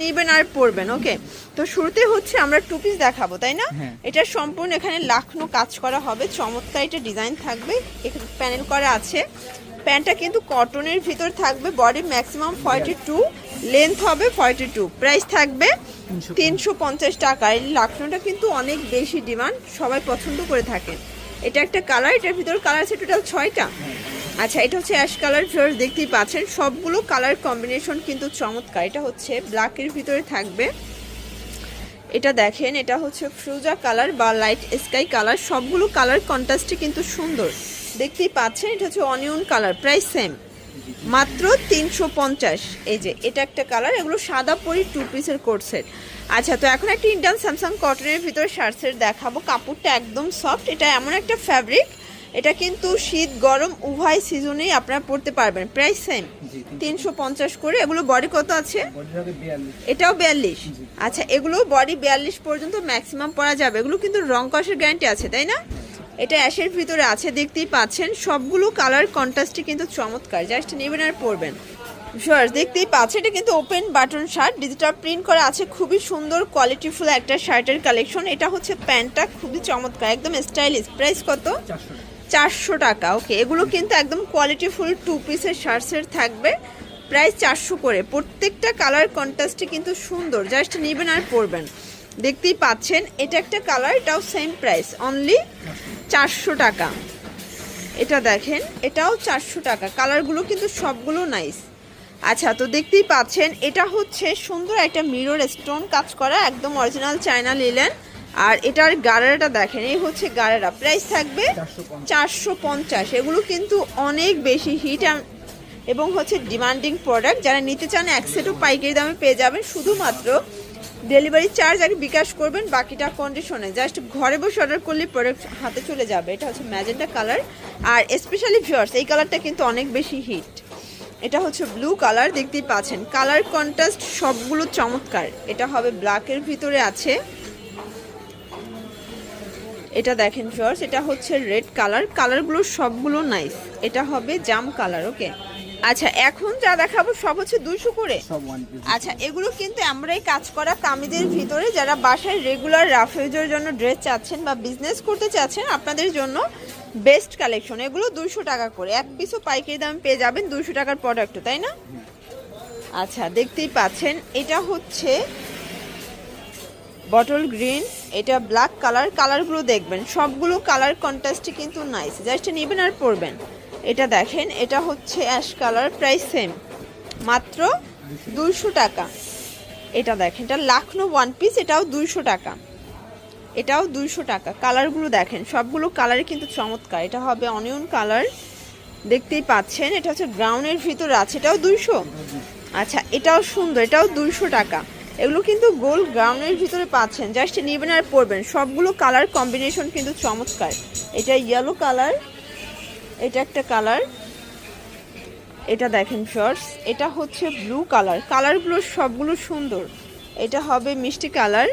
নিবেন আর পরবেন ওকে তো শুরুতে হচ্ছে আমরা টু পিস দেখাবো তাই না? হ্যাঁ। এটা সম্পূর্ণ এখানে লাখনো কাজ করা হবে চমৎকার এটা ডিজাইন থাকবে এখানে প্যানেল করা আছে। প্যান্টটা কিন্তু কটনের ভিতর থাকবে body maximum forty two length হবে ফর্টি টু প্রাইস থাকবে তিনশো পঞ্চাশ। টাকা। এই লাখনোটা কিন্তু অনেক বেশি ডিমান্ড সবাই পছন্দ করে থাকেন। এটা একটা কালার এটার ভিতর কালার আছে টোটাল ছয়টা। আচ্ছা এটা হচ্ছে অ্যাশ কালার ফ্লোর দেখতেই পাচ্ছেন। সবগুলো কালার কম্বিনেশন কিন্তু চমৎকার। এটা হচ্ছে ব্ল্যাকের ভিতরে থাকবে। এটা দেখেন, এটা হচ্ছে ফ্রুজা কালার বা লাইট স্কাই কালার সবগুলো কালার কন্ট্রাস্টে কিন্তু সুন্দর। দেখতেই পাচ্ছেন, এটা হচ্ছে অনিয়ন কালার প্রাইস সেম মাত্র তিনশো পঞ্চাশ। এই যে, এটা একটা কালার এগুলো সাদা পরি টু পিসের কোট সেট আচ্ছা তো এখন একটা ইন্ডিয়ান স্যামসাং কটনের ভিতরে শার্ট সেট দেখাবো। কাপড়টা একদম সফট এটা এমন একটা ফ্যাব্রিক এটা কিন্তু শীত গরম উভয় সিজনেই আপনারা পরতে পারবেন। প্রাইস সেম তিনশো পঞ্চাশ করে। এগুলো বডি কত আছে? এটাও বিয়াল্লিশ। আচ্ছা এগুলো বডি বিয়াল্লিশ পর্যন্ত ম্যাক্সিমাম পরা যাবে। এগুলো কিন্তু রং কষের গ্যারান্টি আছে তাই না? এটা অ্যাশের ভিতরে আছে দেখতেই পাচ্ছেন। সবগুলো কালার কন্ট্রাস্টে কিন্তু চমৎকার। জাস্ট নেবেন আর পরবেন। ভিউয়ার্স দেখতেই পাচ্ছেন। এটা কিন্তু open button shirt digital print করা আছে। খুবই সুন্দর কোয়ালিটিফুল একটা শার্টের কালেকশন এটা হচ্ছে প্যান্টটা। খুবই চমৎকার। একদম স্টাইলিশ প্রাইস কত? চারশো টাকা ওকে এগুলো কিন্তু একদম কোয়ালিটি ফুল টু পিসের শার্টসের থাকবে, প্রায় চারশো করে। প্রত্যেকটা কালার কন্ট্রাস্টে কিন্তু সুন্দর জাস্ট নেবেন আর পরবেন। দেখতেই পাচ্ছেন, এটা একটা কালার এটাও সেম প্রাইস অনলি চারশো টাকা। এটা দেখেন, এটাও চারশো টাকা কালারগুলো কিন্তু সবগুলো নাইস আচ্ছা তো দেখতেই পাচ্ছেন, এটা হচ্ছে সুন্দর একটা মিরর স্টোন কাজ করা, একদম অরিজিনাল চায়না লিলেন আর এটার গাড়াটা দেখেন, এই হচ্ছে গাড়াটা প্রাইস থাকবে চারশো পঞ্চাশ। এগুলো কিন্তু অনেক বেশি হিট এবং হচ্ছে ডিমান্ডিং প্রোডাক্ট যারা নিতে চান, এক সেটও পাইকারি দামে পেয়ে যাবেন। শুধুমাত্র ডেলিভারি চার্জ আগে বিকাশ করবেন, বাকিটা কন্ডিশনে জাস্ট ঘরে বসে অর্ডার করলে প্রোডাক্ট হাতে চলে যাবে। এটা হচ্ছে ম্যাজেন্টা কালার আর স্পেশালি ভিউয়ার্স এই কালারটা কিন্তু অনেক বেশি হিট এটা হচ্ছে ব্লু কালার দেখতেই পাচ্ছেন। কালার কন্ট্রাস্ট সবগুলো চমৎকার। এটা হবে ব্ল্যাকের ভিতরে আছে। এটা দেখেন ফিওর্স এটা হচ্ছে রেড কালার কালারগুলো সবগুলো নাইস এটা হবে জাম কালার ওকে আচ্ছা এখন যা দেখাবো সব হচ্ছে দুশো করে। আচ্ছা এগুলো কিন্তু আমরাই কাজ করা কামিদের ভিতরে যারা বাসায় রেগুলার রাফেজের জন্য ড্রেস চাচ্ছেন বা বিজনেস করতে চাচ্ছেন আপনাদের জন্য বেস্ট কালেকশন এগুলো দুশো টাকা করে। এক পিসও পাইকারি দাম পেয়ে যাবেন দুশো টাকার প্রোডাক্ট তাই না? আচ্ছা দেখতেই পাচ্ছেন এটা হচ্ছে বটল গ্রিন, এটা ব্ল্যাক কালার কালারগুলো দেখবেন। সবগুলো কালার কন্ট্রাস্টই কিন্তু নাইস জাস্ট নেবেন আর পরবেন। এটা দেখেন, এটা হচ্ছে অ্যাশ কালার প্রাইস সেম মাত্র দুইশো টাকা। এটা দেখেন, এটা লাখনো ওয়ান পিস এটাও দুইশো টাকা। এটাও দুইশো টাকা। কালারগুলো দেখেন, সবগুলো কালারই কিন্তু চমৎকার। এটা হবে অনিয়ন কালার দেখতেই পাচ্ছেন, এটা হচ্ছে গ্রাউন্ডের ভিতরে আছে, এটাও দুইশো। আচ্ছা এটাও সুন্দর, এটাও দুইশো টাকা। এগুলো কিন্তু গোল গ্রাউন্ডের ভিতরে পাচ্ছেন। জাস্ট নেবেন আর পরবেন। সবগুলো কালার কম্বিনেশন কিন্তু চমৎকার। এটা ইয়েলো কালার এটা একটা কালার এটা দেখেন শর্টস এটা হচ্ছে ব্লু কালার কালারগুলো সবগুলো সুন্দর। এটা হবে মিষ্টি কালার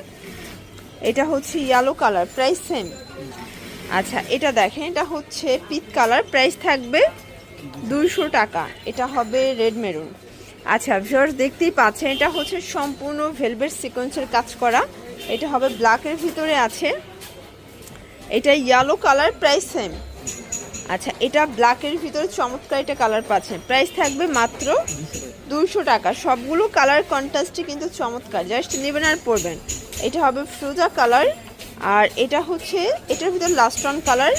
এটা হচ্ছে ইয়েলো কালার প্রাইস সেম আচ্ছা এটা দেখেন, এটা হচ্ছে পিত কালার প্রাইস থাকবে দুইশো টাকা। এটা হবে রেড মেরুন আচ্ছা ভিউয়ার্স দেখতেই পাচ্ছেন, এটা হচ্ছে সম্পূর্ণ ভেলভেট সিকোয়েন্সের কাজ করা। এটা হবে ব্ল্যাকের ভিতরে আছে। এটা ইয়েলো কালার প্রাইস সেম আচ্ছা এটা ব্ল্যাকের ভিতরে চমৎকার এটা কালার পাচ্ছেন। প্রাইস থাকবে মাত্র দুইশো টাকা। সবগুলো কালার কন্ট্রাস্টই কিন্তু চমৎকার। জাস্ট নেবেন আর পরবেন। এটা হবে ফ্রুজা কালার আর এটা হচ্ছে, এটার ভিতর লাস্ট কালার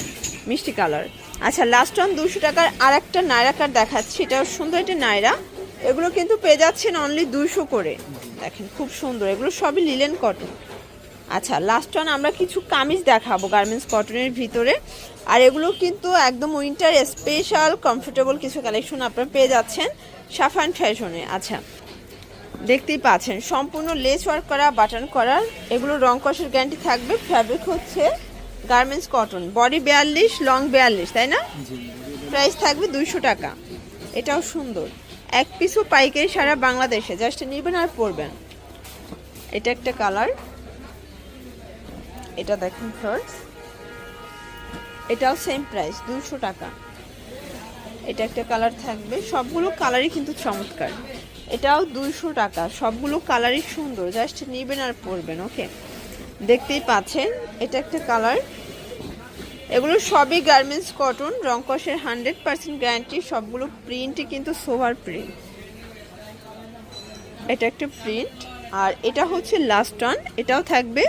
মিষ্টি কালার আচ্ছা লাস্ট দুশো টাকার আর একটা নায়রা কার্ড দেখাচ্ছি। এটা সুন্দর একটা নায়রা। এগুলো কিন্তু পেয়ে যাচ্ছেন অনলি দুইশো করে। দেখেন, খুব সুন্দর। এগুলো সবই লিলেন কটন আচ্ছা লাস্ট অন আমরা কিছু কামিজ দেখাবো গার্মেন্টস কটনের ভিতরে। আর এগুলো কিন্তু একদম উইন্টার স্পেশাল কমফোর্টেবল কিছু কালেকশন আপনারা পেয়ে যাচ্ছেন সাফান ফ্যাশনে আচ্ছা দেখতেই পাচ্ছেন, সম্পূর্ণ লেস ওয়ার্ক করা বাটন করার এগুলো রং কষের গ্যারান্টি থাকবে। ফ্যাব্রিক হচ্ছে গার্মেন্টস কটন বডি বিয়াল্লিশ লং বিয়াল্লিশ, তাই না? প্রাইস থাকবে দুইশো টাকা। এটাও সুন্দর। এক পিসও পাইকারি সারা বাংলাদেশে, জাস্ট নেবেন আর পরবেন। এটা একটা কালার। এটা দেখুন ফার্স্ট এটাও সেম প্রাইস দুশো টাকা। এটা একটা কালার থাকবে। সবগুলো কালারই কিন্তু চমৎকার। এটাও দুইশো টাকা। সবগুলো কালারই সুন্দর। জাস্ট নেবেন আর পরবেন, ওকে? দেখতেই পাচ্ছেন, এটা একটা কালার। এগুলো সবই গার্মেন্টস কটন রংকসের হান্ড্রেড পার্সেন্ট গ্যারান্টি সবগুলো প্রিন্টই কিন্তু সোভার প্রিন্ট এটা একটা প্রিন্ট আর এটা হচ্ছে লাস্ট ওয়ান এটাও থাকবে।